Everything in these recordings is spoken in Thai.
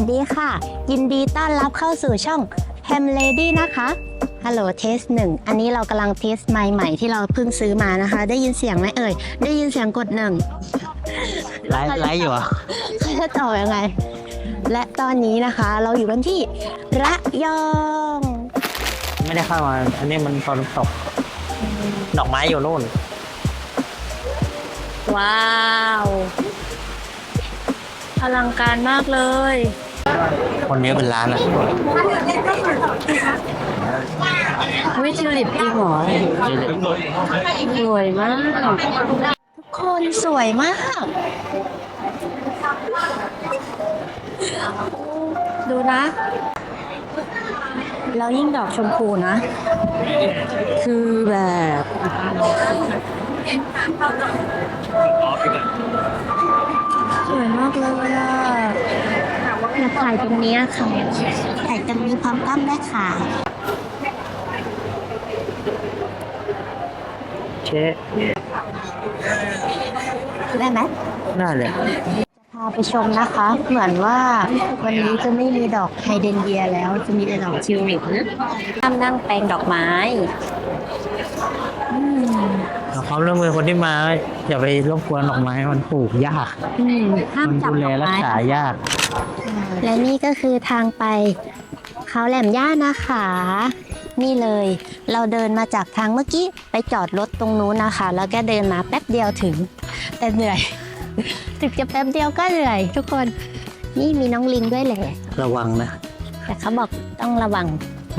ก่อนสวัสดีค่ะ ยินดีต้อนรับเข้าสู่ช่อง Ham Lady นะคะฮัลโหลเทสหนึ่งอันนี้เรากำลังเทสไมค์ใหม่ที่เราเพิ่งซื้อมานะคะ ได้ยินเสียงไหมเอ่ย ได้ยินเสียงกดหนึ่งไลฟ์ไลฟ์อยู่เหรอะจะตอบยังไง และตอนนี้นะคะเราอยู่กันที่ระยอง ไม่ได้เข้ามา อันนี้มันตอนตก ดอกไม้อยู่นู่น ว้าว อลังการมากเลย คนนี้เป็นร้านอะวิทิลิปจริงเหรอสวยมาก ทุกคนสวยมาก ดูนะ แล้วยิ่งดอกชมพูนะ คือแบบสวยมากเลยอะ อยากถ่ายตรงนี้ค่ะถ่ายตรงนี้พร้อมกล้องได้ค่ะเชได้ไหมน่าเลยพาไปชมนะคะ เหมือนว่าวันนี้จะไม่มีดอกไฮเดรนเยียแล้ว จะมีแต่ดอกทิวลิปนะห้ามนั่งแปลงดอกไม้ขอความร่วมมือคนที่มาอย่าไปรบกวนดอกไม้มันปลูกยากอืมห้ามมันจับดูดแลอกรักไม้ษายาก และนี่ก็คือทางไปเขาแหลมย่านะคะ นี่เลย เราเดินมาจากทางเมื่อกี้ไปจอดรถตรงนู้นนะคะ แล้วก็เดินมาแป๊บเดียวถึง แต่เหนื่อย ถึงจะแป๊บเดียวก็เหนื่อย ทุกคนนี่มีน้องลิงด้วยแหละระวังนะ แต่เขาบอกต้องระวัง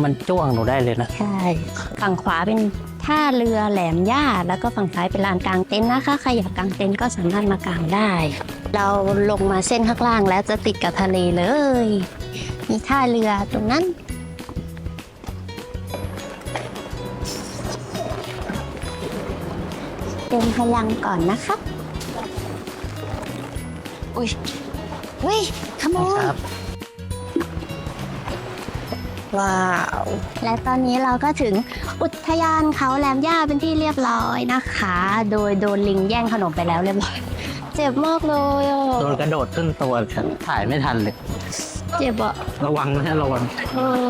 มันจ้วงหนูได้เลยนะ ใช่ ฝั่งขวาเป็นท่าเรือแหลมย่า แล้วก็ฝั่งซ้ายเป็นลานกลางเต็นท์นะคะ ใครอยากกางเต็นท์ก็สามารถมากางได้ เราลงมาเส้นข้างล่างแล้วจะติดกับทะเลเลย มีท่าเรือตรงนั้น เต็มพลังก่อนนะคะอุ้ยเฮ้ยขโมยครับ ว้าว และตอนนี้เราก็ถึงอุทยานเขาแหลมย่าเป็นที่เรียบร้อยนะคะ โดยโดนลิงแย่งขนมไปแล้วเรียบร้อย เจ็บมากเลยอะ โดนกระโดดขึ้นตัวฉันถ่ายไม่ทันเลย เจ็บอะระวังนะระวังเออ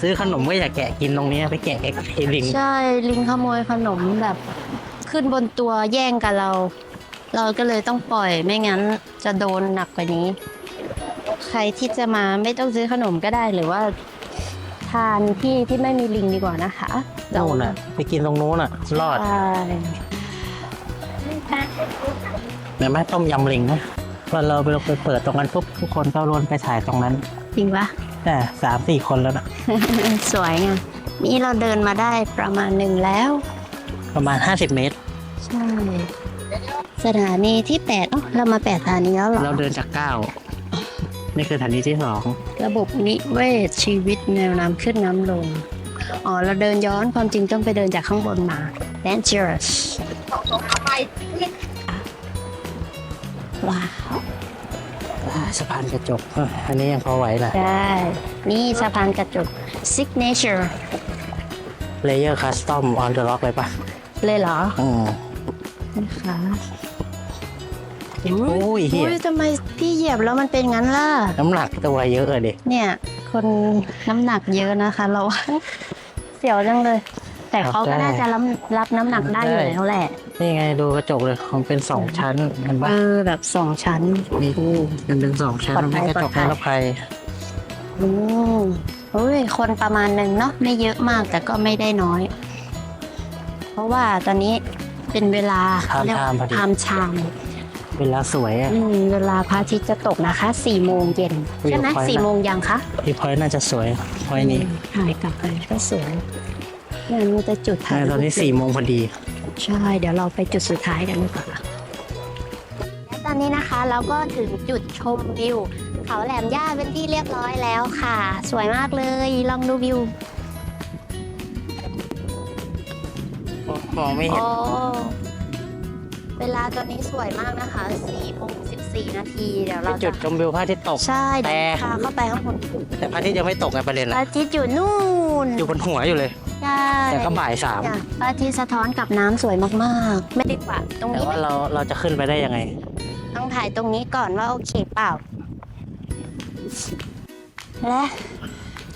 ซื้อขนมก็อย่าแกะกินตรงนี้ไปแกะไอ้ลิงใช่ ลิงขโมยขนมแบบ ขึ้นบนตัวแย่งกับเรา เราก็เลยต้องปล่อยไม่งั้นจะโดนหนักกว่านี้ ใครที่จะมาไม่ต้องซื้อขนมก็ได้หรือว่า ทานที่ที่ไม่มีลิงดีกว่านะคะนู่นน่ะ ไปกินตรงนู้นน่ะ รอด ใช่ เดี๋ยวแม่ต้มยำลิงนะพอเราไปไปเปิดตรงนั้นปุ๊บทุกคนก็รวนไปถ่ายตรงนั้นจริงปะแต่สามสี่คนแล้วนะ สวยไงนี่เราเดินมาได้ประมาณหนึ่งแล้ว ประมาณ 50 เมตร ใช่ สถานีที่แปดเอ้าเรามาแปดสถานีแล้วเหรอ เราเดินจากเก้านี่คือสถานีที่สองระบบนิเวศชีวิตแนวน้ำขึ้นน้ำลง อ๋อ เราเดินย้อนความจริงต้องไปเดินจากข้างบนมา dangerous ว้าวอ่าสะพานกระจกเอ้ยอันนี้ยังพอไหวแหละได้นี่สะพานกระจก signature เลเยอร์คัสตอมออนเดอะล็อกเลยปะเลยเหรออืมนะคะโอ้ยเฮียอุ้ยทำไมพี่เหยียบแล้วมันเป็นงั้นล่ะ น้ำหนักตัวเยอะเลยดิเนี่ย คนน้ำหนักเยอะนะคะ เรา เสียวจังเลย แต่เขาก็น่าจะรับรับน้ำหนักได้อยู่แล้วแหละ นี่ไงดูกระจกเลยมันเป็นสองชั้นเห็นปะเออแบบสองชั้น มีมันเป็นสองชั้นปลอดภัมียกระจกปลอดภัยนิรภัยอืมเฮ้ยคนประมาณหนึ่งเนาะไม่เยอะมากแต่ก็ไม่ได้น้อย เพราะว่าตอนนี้เป็นเวลาทามเรียกทามพอดีทามชามเวลาสวยอะ อืมเวลาพระอาทิตย์จะตกนะคะสี่โมงเย็นวิวใช่ไหมพอยต์สี่นะโมงยังคะพี่พอยต์น่าจะสวยพอยต์นี้ถ่ายกลับไปก็สวย เนี่ยมีแต่จุดถ่ายตอนนี้รูปสี่โมงพอดี ใช่ เดี๋ยวเราไปจุดสุดท้ายกันดีกว่าและตอนนี้นะคะเราก็ถึงจุดชมวิว เขาแหลมย่าเป็นที่เรียบร้อยแล้วค่ะ สวยมากเลย ลองดูวิวมองไม่เห็นโอ้เวลาตอนนี้สวยมากนะคะ4โมง14 นาที เดี๋ยวเป็เรานจุจะดชมวิวพระอาทิตย์ตก ใช่เดี๋ยวแต่พาเข้าไปข้างบนแต่พระอาทิตย์ยังไม่ตกไงประเด็นพระอะอาทิตย์อยู่นู่น อยู่บนหัวอยู่เลย ใช่แต่ก็บ่ายสามเนี่ยพระอาทิตย์สะท้อนกับน้ำสวยมากๆ ไม่ดีกว่าตรงแต่นี้ว่าเราเราจะขึ้นไปได้ยังไง ต้องถ่ายตรงนี้ก่อนว่าโอเคเปล่า และ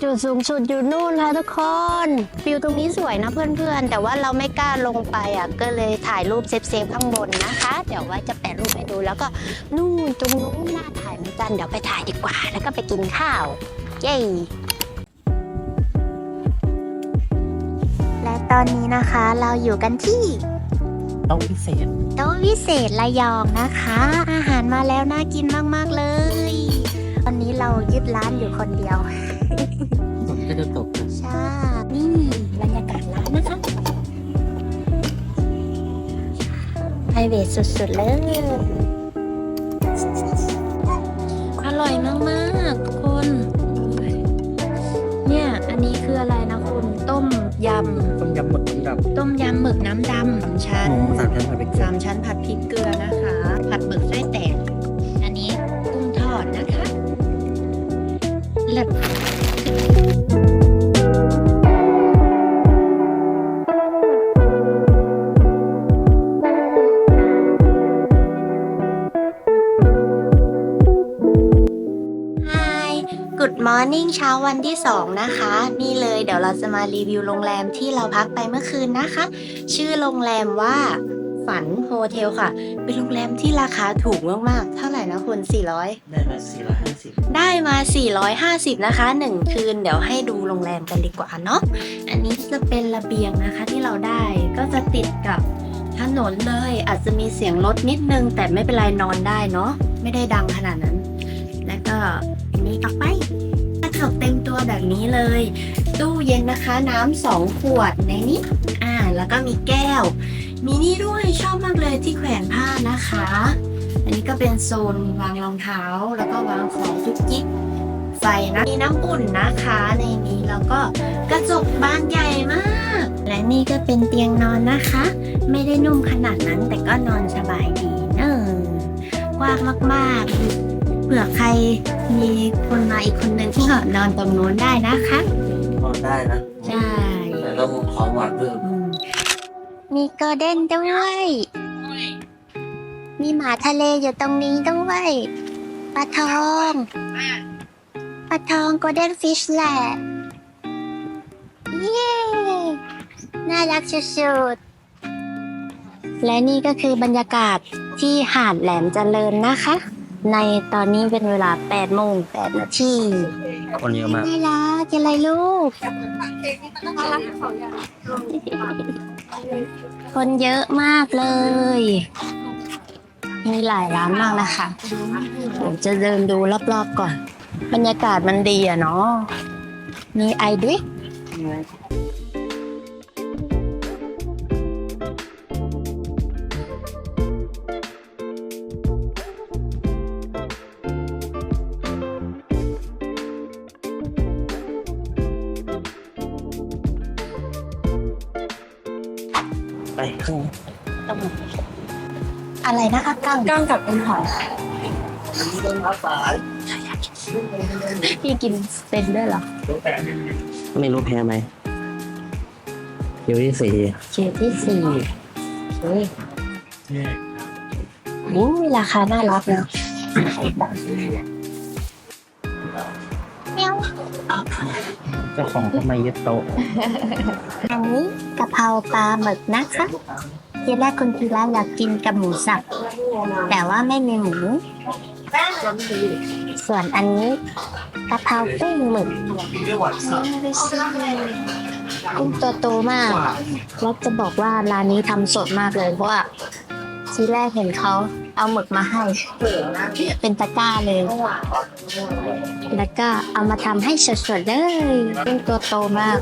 จุดสูงสุดอยู่นู่นค่ะทุกคนวิวตรงนี้สวยนะเพื่อนๆ แต่ว่าเราไม่กล้าลงไปอะก็เลยถ่ายรูปเซฟๆข้างบนนะคะ เดี๋ยวไว้จะแปะรูปให้ดูแล้วก็นู่นตรงนู้นน่าถ่ายเหมือนกันเดี๋ยวไปถ่ายดีกว่า แล้วก็ไปกินข้าว เย้ ตอนนี้นะคะเราอยู่กันที่ต้องพิเศษโต๊ะวิเศษระยองนะคะ อาหารมาแล้วน่ากินมากๆเลยตอนนี้เรายึดร้านอยู่คนเดียวฝนก็จะตกนะใช่นี่บรรยากาศร้านนะคะ ไพรเวทสุดๆเลย อร่อยมากๆำดำสามชั้นำสามชั้นผัดพริกเกลือ สามชั้นผัดพริกเกลือนะคะ Morning เช้าวันที่ 2 นะคะ นี่เลยเดี๋ยวเราจะมารีวิวโรงแรมที่เราพักไปเมื่อคืนนะคะ ชื่อโรงแรมว่าฝันโฮเทลค่ะ เป็นโรงแรมที่ราคาถูกมาก ๆ เท่าไหร่นะคุณ 400 ได้มาสี่ร้อยห้าสิบได้มา 450 นะคะ 1 คืน เดี๋ยวให้ดูโรงแรมกันดีกว่าเนาะ อันนี้จะเป็นระเบียงนะคะที่เราได้ ก็จะติดกับถนนเลย อาจจะมีเสียงรถนิดนึง แต่ไม่เป็นไรนอนได้เนาะ ไม่ได้ดังขนาดนั้น แล้วก็อันนี้ต่อไปกระจกเต็มตั วแบบนี้เลย ตู้เย็นนะคะ น้ำสองขวดในนี้อ่า แล้วก็มีแก้ว มีนี่ด้วยชอบมากเลยที่แขวนผ้านะคะ อันนี้ก็เป็นโซนวางรองเท้า แล้วก็วางของจุกจิกไฟนะมีน้ำอุ่นนะคะในนี้แล้วก็กระจกบานใหญ่มาก และนี่ก็เป็นเตียงนอนนะคะ ไม่ได้นุ่มขนาดนั้นแต่ก็นอนสบายดีเนอะกว้างมากๆ เผื่อใครมีคนมาอีกคนนึงที่ก็นอนตรงนู้นได้นะคะพอได้นะใช่แต่เราขอหวานเพิ่มอืมมีโกลเด้นด้วย มีหมาทะเลอยู่ตรงนี้ด้วยปลาทองปลาทองโกลเด้นฟิชแหละเย้น่ารักสุดๆและนี่ก็คือบรรยากาศที่หาดแหลมเจริญนะคะ ในตอนนี้เป็นเวลา8โมง8นาทีคนเยอะมากน่ารักอะไรลูก คนเยอะมากเลย มีหลายร้านมากนะคะเดี๋ยวจะเดินดูรอบๆก่อน บรรยากาศมันดีอะเนาะมีไอดริก นะคะกั้งก้างกับเป็นหอยพี่กินเป็นด้วยเหรอไม่รู้แพ้ไหมเดี๋ยวที่สี่เชฟที่สี่โอเคนี่ราคาน่ารักเนาะเมียวเจ้าของก็มายึดโต๊ะอันนี้กะเพราปลาหมึกนะคะ ทีแรกคุณทีละอยากกินกับหมูสับแต่ว่าไม่มีหมู ส่วนอันนี้กะเพรากุ้งหมึกกุ้งตัวโตมากแล้วจะบอกว่าร้านนี้ทำสดมากเลยเพราะว่าทีแรกเห็นเขาเอาหมึกมาให้ เป็นตะกร้าเลย แล้วก็เอามาทำให้สดๆเลยกุ้งตัวโตมาก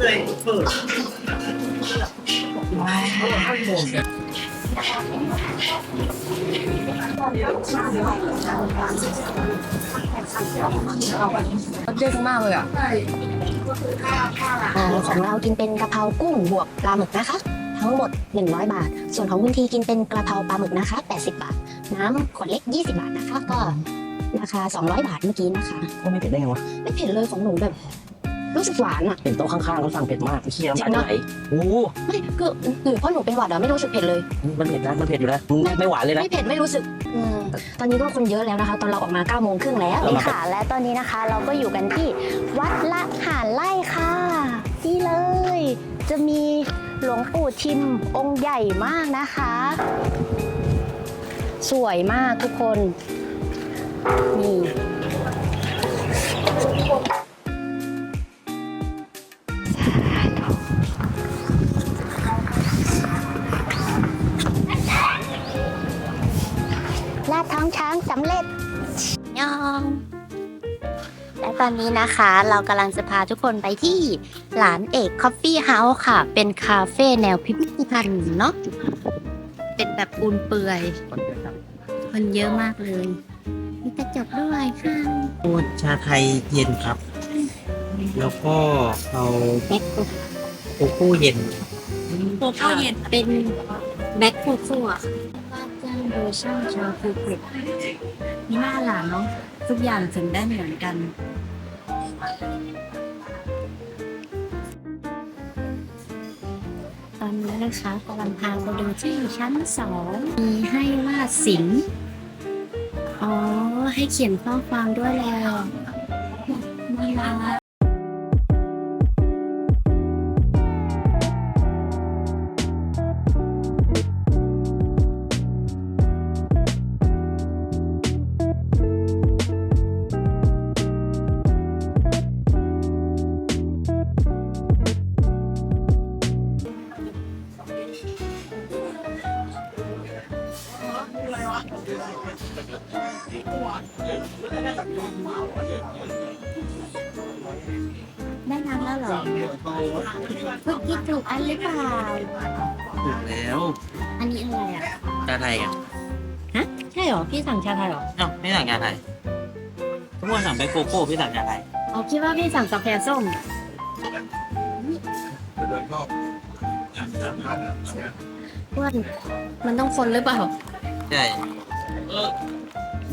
เด้งมากเลยอะอ่าของเรากินเป็นกะเพรากุ้งบวกปลาหมึกนะคะ ทั้งหมด 100 บาท ส่วนของคุณทีกินเป็นกระเพราปลาหมึกนะคะ 80 บาท น้ำขวดเล็ก 20 บาทนะคะ ก็ราคา 200 บาทเมื่อกี้นะคะ ก็ไม่เผ็ดได้ไงวะ ไม่เผ็ดเลยของหนูแบบ รู้สึกหวานอะเห็นโต๊ะข้างๆเขาสั่งเผ็ดมากเคี้ยวน้ำตาจะไหลโอ้ไม่คือหรือเพราะหนูเป็นหวัดอะไม่รู้สึกเผ็ดเลยมันเผ็ดนะมันเผ็ดอยู่แล้วไม่หวานเลยนะ ไม่เผ็ดไม่รู้สึกอืมตอนนี้ก็คนเยอะแล้วนะคะ ตอนเราออกมา9ก้าโมงครึ่งแล้วเรามานี่ค่ะ และตอนนี้นะคะเราก็อยู่กันที่วัดละหารไร่ค่ะนี่เลย จะมีหลวงปู่ทิมองค์ใหญ่มากนะคะ สวยมากทุกคน นี่ ยอง และตอนนี้นะคะเรากำลังจะพาทุกคนไปที่หลานเอกคอฟฟี่เฮาส์ค่ะ เป็นคาเฟ่แนวพิพิธภัณฑ์เนาะเป็นแบบปูนเปื่อย คนเยอะมากเลย มีกระจกด้วยค่ะพูดชาไทยเย็นครับ แล้วก็เอาโกโก้เย็นโกโก้เย็นเป็นแบ็คโคโค่อะว่า จ้างโดยช่างชาวภูเก็ตมีหน้าหลานเนาะทุกอย่างถึงได้เหมือนกันตอนนี้นะคะกำลังพาไปดูที่ชั้นสองมีให้วาดสิงอ๋อ ให้เขียนข้อความด้วยแล้วน่ารัก เมื่อกี้ถูกอันหรือเปล่า ถูกแล้ว อันนี้อะไรอะ ชาไทยอะใช่เหรอ พี่สั่งชาไทยเหรอเอ้าไม่สั่งชาไทยทุกคนสั่งไปโกโก้พี่สั่งชาไทยอ๋อคิดว่าพี่สั่งกาแฟส้มอ้วนมันต้องคนหรือเปล่า ใช่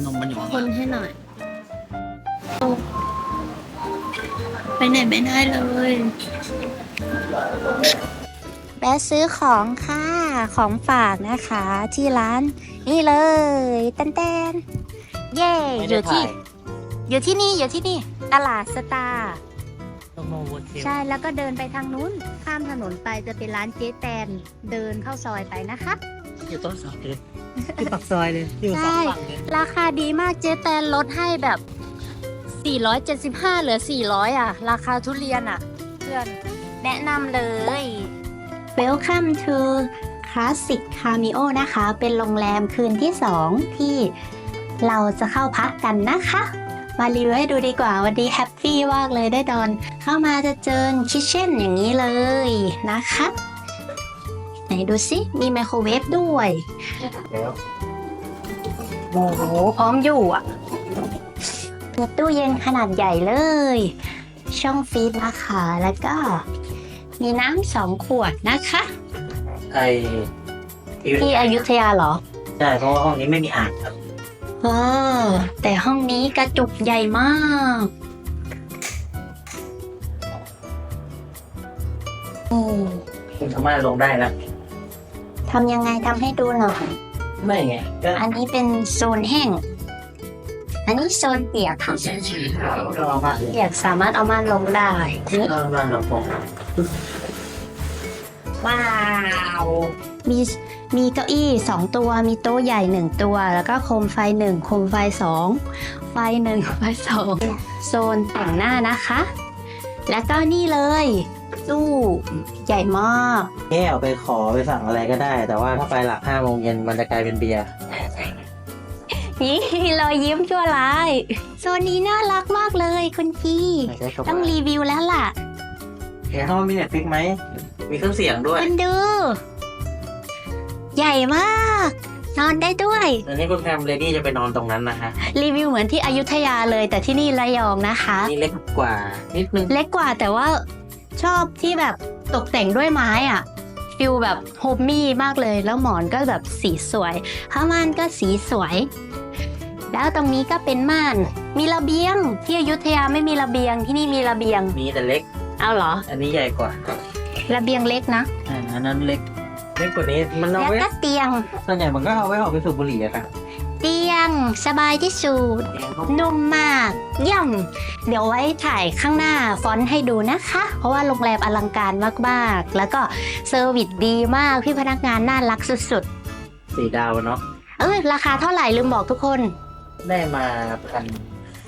นมมันอยู่ข้างคลันงให้หน่อย ไปไหนไม่ได้เลยแวะซื้อของค่ะ ของฝากนะคะ ที่ร้าน นี่เลยแตนแตนเย่ไม่อได้ยู่ที่ถ่ายอยู่ที่นี่อยู่ที่นี่ ตลาดสตาร์ต้องโมวนเทลใช่แล้วก็เดินไปทางนู้น ข้ามถนนไปจะเป็นร้านเจ๊แตนเดินเข้าซอยไปนะคะอยู่ต้นซอยเลยที่ปากซอยเลยอยู่สองฝั่งเลยราคาดีมากเจ๊แตนลดให้แบบ 475 เหลือ 400 อะ ราคาทุเรียนอะ เพื่อน แนะนำเลย Welcome to Classic Cameo นะคะ เป็นโรงแรมคืนที่ 2 ที่เราจะเข้าพักกันนะคะ มารีวิวให้ดูดีกว่าวันนี้แฮปปี้มากเลยได้ดอน เข้ามาจะเจอคิเช่นอย่างนี้เลยนะคะ ไหนดูสิมีไมโครเวฟด้วย แล้ว โอ้โห พร้อมอยู่อะ เปิดตู้เย็นขนาดใหญ่เลย ช่องฟรีซนะคะ แล้วก็ มีน้ำสองขวดนะคะ ไอที่อยุธยาเหรอ ใช่เพราะว่าห้องนี้ไม่มีอ่างครับเออแต่ห้องนี้กระจุกใหญ่มากอืมคุณสามารถลงได้นะทำยังไงทำให้ดูหน่อยไม่ไงก็อันนี้เป็นโซนแห้ง อันนี้โซนเปียกค่ะรอมาเปียกสามารถเอามาลงได้รอมาหลบผมว้าวมีมีเก้าอี้สองตัว มีโต๊ะใหญ่หนึ่งตัว แล้วก็โคมไฟหนึ่งโคมไฟสองไฟหนึ่งไฟสองโซนแต่งหน้านะคะ แล้วก็นี่เลยตู้ใหญ่มากแค่เอาไปขอไปสั่งอะไรก็ได้ แต่ว่าถ้าไปหลักห้าโมงเย็นมันจะกลายเป็นเบียร์ นี่รอยยิ้มชั่วร้าย โซนนี้น่ารักมากเลยคุณพี่ไม่ใช่ครับต้องรีวิวแล้วล่ะเห็นเขามีเน็ตฟิกไหม มีเครื่องเสียงด้วยคุณดู ใหญ่มาก นอนได้ด้วย ตอนนี้คุณแพมเลดี้จะไปนอนตรงนั้นนะคะรีวิวเหมือนที่อยุธยาเลย แต่ที่นี่ระยองนะคะ นี่เล็กกว่านิดนึง เล็กกว่าแต่ว่าชอบที่แบบตกแต่งด้วยไม้อะฟิลแบบโฮมมี่มากเลย แล้วหมอนก็แบบสีสวยผ้าม่านก็สีสวย แล้วตรงนี้ก็เป็นม่าน มีระเบียง ที่อยุธยาไม่มีระเบียงที่นี่มีระเบียง มีแต่เล็ก เอาเหรอ อันนี้ใหญ่กว่าระเบียงเล็กนะอ่าอันนั้นเล็ก เล็กกว่านี้มันเอาแล้วไว้ก็เตียง ส่วนใหญ่มันก็เอาไว้ออกไปสูบบุหรี่อะครับเตียงสบายที่สุด เตียงก็นุ่มมากเยี่ยมเดี๋ยวไว้ถ่ายข้างหน้าฟอนต์ให้ดูนะคะ เพราะว่าโรงแรมอลังการมากๆ แล้วก็เซอร์วิสดีมาก พี่พนักงานน่ารักสุดสี่ดาวเนาะ ๆ เออราคาเท่าไหร่ลืมบอกทุกคน ได้มาพัน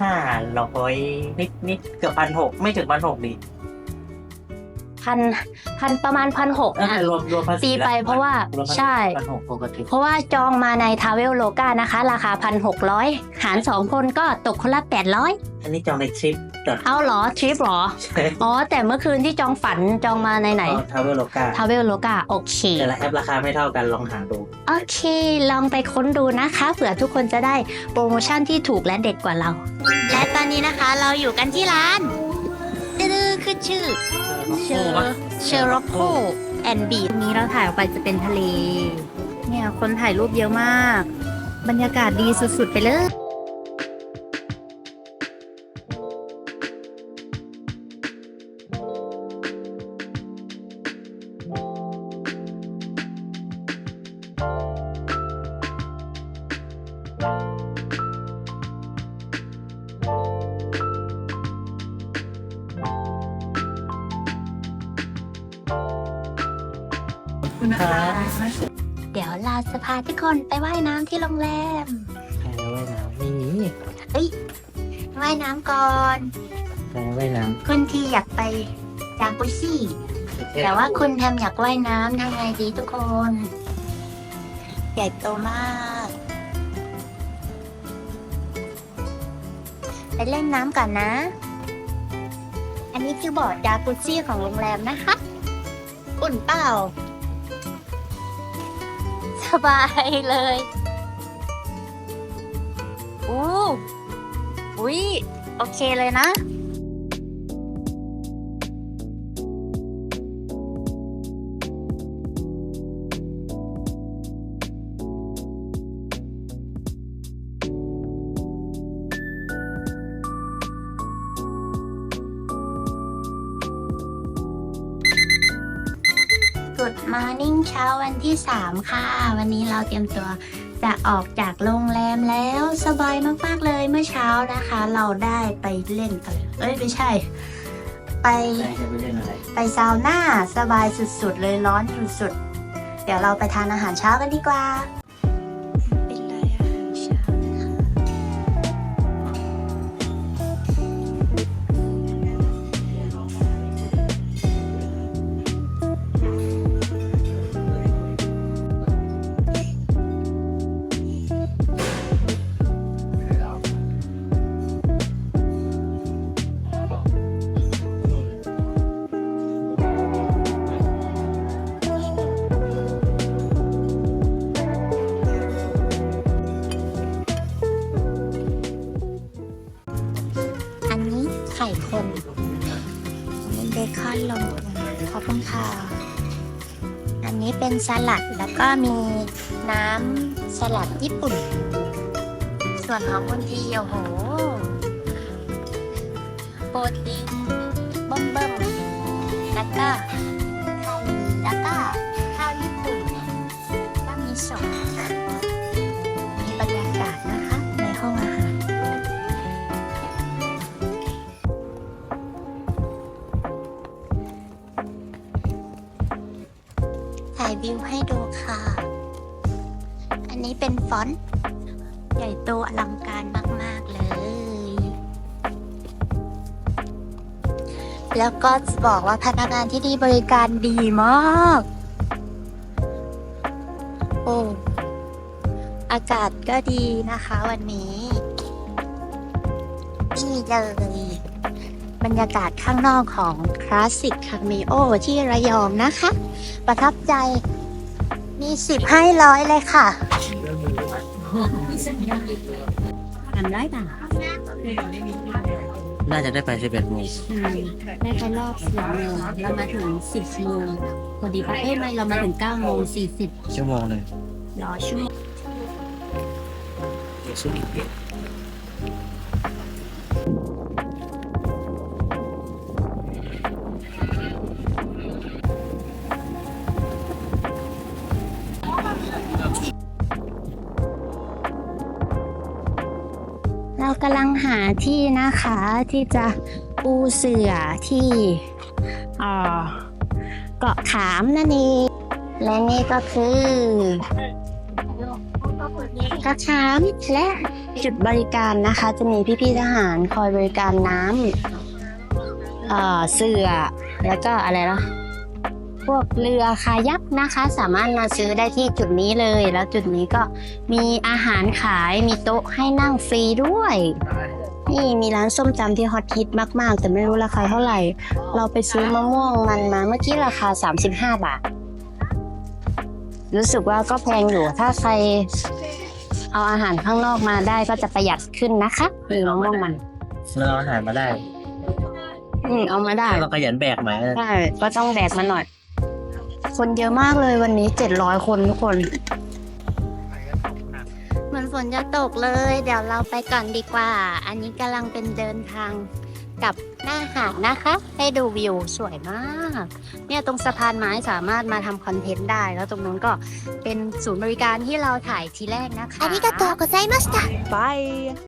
ห้าร้อยนิดนิดๆเกือบพันหกไม่ถึงพันหกดิ พันพันประมาณพันหกเออรวมรวมภาษีตีไปเพราะว่าใช่พันหกปกติเพราะว่าจองมาในทาเวลโลกานะคะ ราคาพันหกร้อยหาร2คนก็ตกคนละ800อันนี้จองในทริปจอดเอาเหรอทริปเหรอใช่อ๋อ แต่เมื่อคืนที่จองฝันจองมาในไหนทาวเวลโลกาทาเวลโลกาโอเคแต่ละแอปราคาไม่เท่ากันลองหาดู โอเค ลองไปค้นดูนะคะเผื่อทุกคนจะได้โปรโมชั่นที่ถูกและเด็ดกว่าเรา และตอนนี้นะคะเราอยู่กันที่ร้านตื้อๆคือชื่อ เชอร์เชอร์โรโคแอนบีนี้เราถ่ายออกไปจะเป็นทะเล เนี่ยคนถ่ายรูปเยอะมาก บรรยากาศดีสุดๆไปเลย โรงแรมใครว่ายน้ำไม่มีว่ายน้ำก่อนใครว่ายน้คุณทีอยากไปจากุซี่ำแต่ว่าคุณแทมอยากว่ายน้ำทำไงดีทุกคน ใหญ่โตมาก ไปเล่นน้ำก่อนนะ อันนี้คือบ่อจากุซี่ของโรงแรมนะคะ อุ่นเปล่า สบายเลย อู้อุ้ยโอเคเลยนะ Good Morning เช้าวันที่ 3 ค่ะ วันนี้เราเตรียมตัว จะออกจากโรงแรมแล้วสบายมากๆเลยเมื่อเช้านะคะ เราได้ไปเล่นอะไรเอ้ยไม่ใช่ ไปใครจะไปเล่นอะไรไปซาวน่าสบายสุดๆเลยร้อนสุดๆเดี๋ยวเราไปทานอาหารเช้ากันดีกว่า สลัดแล้วก็มีน้ำสลัดญี่ปุ่น ส่วนของคุณทีโอ้โห โปรตีนเบิ่มเบิ่มๆแล้วก็ อน ใหญ่โตอลังการมาก ๆ เลย แล้วก็จะบอกว่าพนักงานที่นี่บริการดีมาก โอ้อากาศก็ดีนะคะวันนี้นี่เลย บรรยากาศข้างนอกของคลาสสิกคาเมโอที่ระยองนะคะ ประทับใจมีสิบให้ร้อยเลยค่ะ ทำได้ป่ะน่าจะได้ไปสิบเอ็ดโมงได้ไปรอบสิบโมงเรามาถึงสิบโมงพอดีป่ะเอ้ยไม่เรามาถึงเก้าโมงสี่สิบชั่วโมงหนึ่งรอชั่วโมงำลังหาที่นะคะที่จะปูเสื่อที่เกาะขามนั่นเองและนี่ก็คือกระขามและจุดบริการนะคะ จะมีพี่ๆทหารคอยบริการน้ำเสื่อแล้วก็อะไรนะ พวกเรือคายักนะคะ สามารถมาซื้อได้ที่จุดนี้เลย แล้วจุดนี้ก็มีอาหารขายมีโต๊ะให้นั่งฟรีด้วย นี่มีร้านส้มตำที่ฮอตฮิตมาก ๆ แต่ไม่รู้ราคาเท่าไหร่ เราไปซื้อมะม่วงมันมาเมื่อกี้ราคา 35 บาท รู้สึกว่าก็แพงอยู่ถ้าใครเอาอาหารข้างนอกมาได้ก็จะประหยัดขึ้นนะคะมีมะม่วงมันเราเอาอาหารมาได้ อืมเอามาได้เราขยันแบกไหมใช่ก็ต้องแบกมาหน่อย คนเยอะมากเลยวันนี้เจ็ดร้อยคนทุกคน เหมือนฝนจะตกเลย เดี๋ยวเราไปก่อนดีกว่า อันนี้กำลังเป็นเดินทางกลับหน้าหาดนะคะ ให้ดูวิวสวยมาก เนี่ยตรงสะพานไม้สามารถมาทำคอนเทนต์ได้ แล้วตรงนู้นก็เป็นศูนย์บริการที่เราถ่ายทีแรกนะคะอันนี้ก็ตัวก็ใจมาสตาบาย